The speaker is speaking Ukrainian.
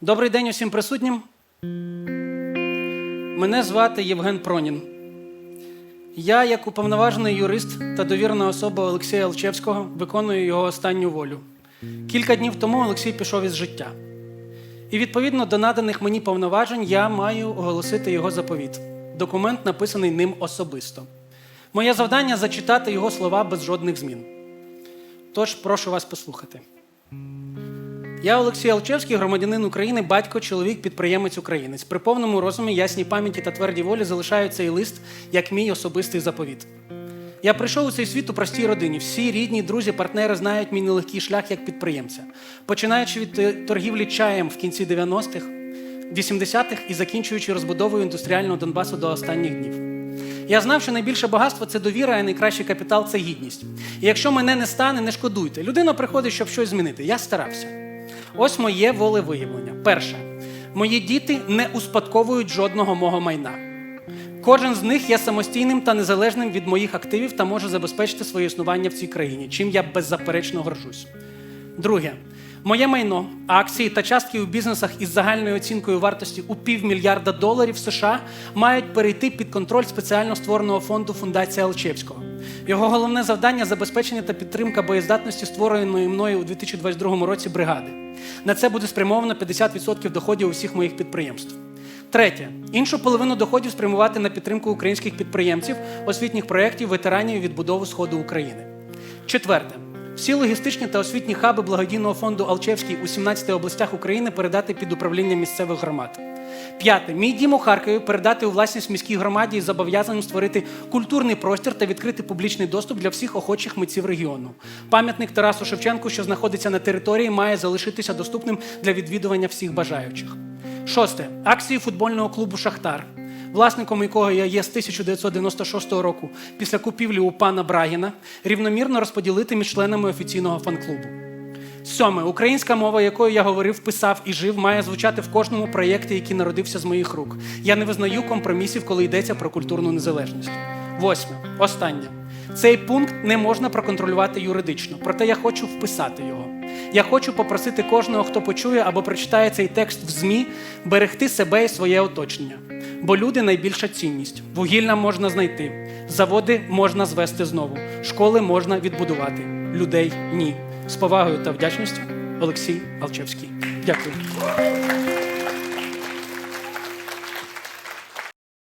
Добрий день усім присутнім. Мене звати Євген Пронін. Я, як уповноважений юрист та довірена особа Олексія Алчевського, виконую його останню волю. Кілька днів тому Олексій пішов із життя. І відповідно до наданих мені повноважень я маю оголосити його заповіт. Документ написаний ним особисто. Моє завдання зачитати його слова без жодних змін. Тож прошу вас послухати. Я Олексій Алчевський, громадянин України, батько, чоловік, підприємець українець. При повному розумі, ясній пам'яті та твердій волі залишаю цей лист як мій особистий заповіт. Я прийшов у цей світ у простій родині. Всі рідні, друзі, партнери знають мій нелегкий шлях як підприємця. Починаючи від торгівлі чаєм в кінці 90-х, 80-х і закінчуючи розбудовою індустріального Донбасу до останніх днів. Я знав, що найбільше багатство це довіра, а найкращий капітал це гідність. І якщо мене не стане, не шкодуйте. Людина приходить, щоб щось змінити. Я старався. Ось моє волевиявлення. Перше, мої діти не успадковують жодного мого майна. Кожен з них є самостійним та незалежним від моїх активів та може забезпечити своє існування в цій країні, чим я беззаперечно горжусь. Друге, моє майно, акції та частки у бізнесах із загальною оцінкою вартості у півмільярда доларів США мають перейти під контроль спеціально створеного фонду Фундація Алчевського. Його головне завдання забезпечення та підтримка боєздатності створеної мною у 2022 році бригади. На це буде спрямовано 50% доходів усіх моїх підприємств. Третє, іншу половину доходів спрямувати на підтримку українських підприємців, освітніх проєктів, ветеранів і відбудову Сходу України. Четверте, всі логістичні та освітні хаби благодійного фонду Алчевський у 17 областях України передати під управління місцевих громад. П'яте, мій дім у Харкові передати у власність міській громаді із зобов'язанням створити культурний простір та відкрити публічний доступ для всіх охочих митців регіону. Пам'ятник Тарасу Шевченку, що знаходиться на території, має залишитися доступним для відвідування всіх бажаючих. Шосте. Акції футбольного клубу Шахтар, власником якого я є з 1996 року, після купівлі у пана Брагіна, рівномірно розподілити між членами офіційного фан-клубу. Сьоме. Українська мова, якою я говорив, писав і жив, має звучати в кожному проєкті, який народився з моїх рук. Я не визнаю компромісів, коли йдеться про культурну незалежність. Восьме. Останнє. Цей пункт не можна проконтролювати юридично, проте я хочу вписати його. Я хочу попросити кожного, хто почує або прочитає цей текст в ЗМІ, берегти себе і своє оточення. Бо люди найбільша цінність. Вугілля можна знайти, заводи можна звести знову, школи можна відбудувати. Людей ні. З повагою та вдячністю Олексій Алчевський. Дякую.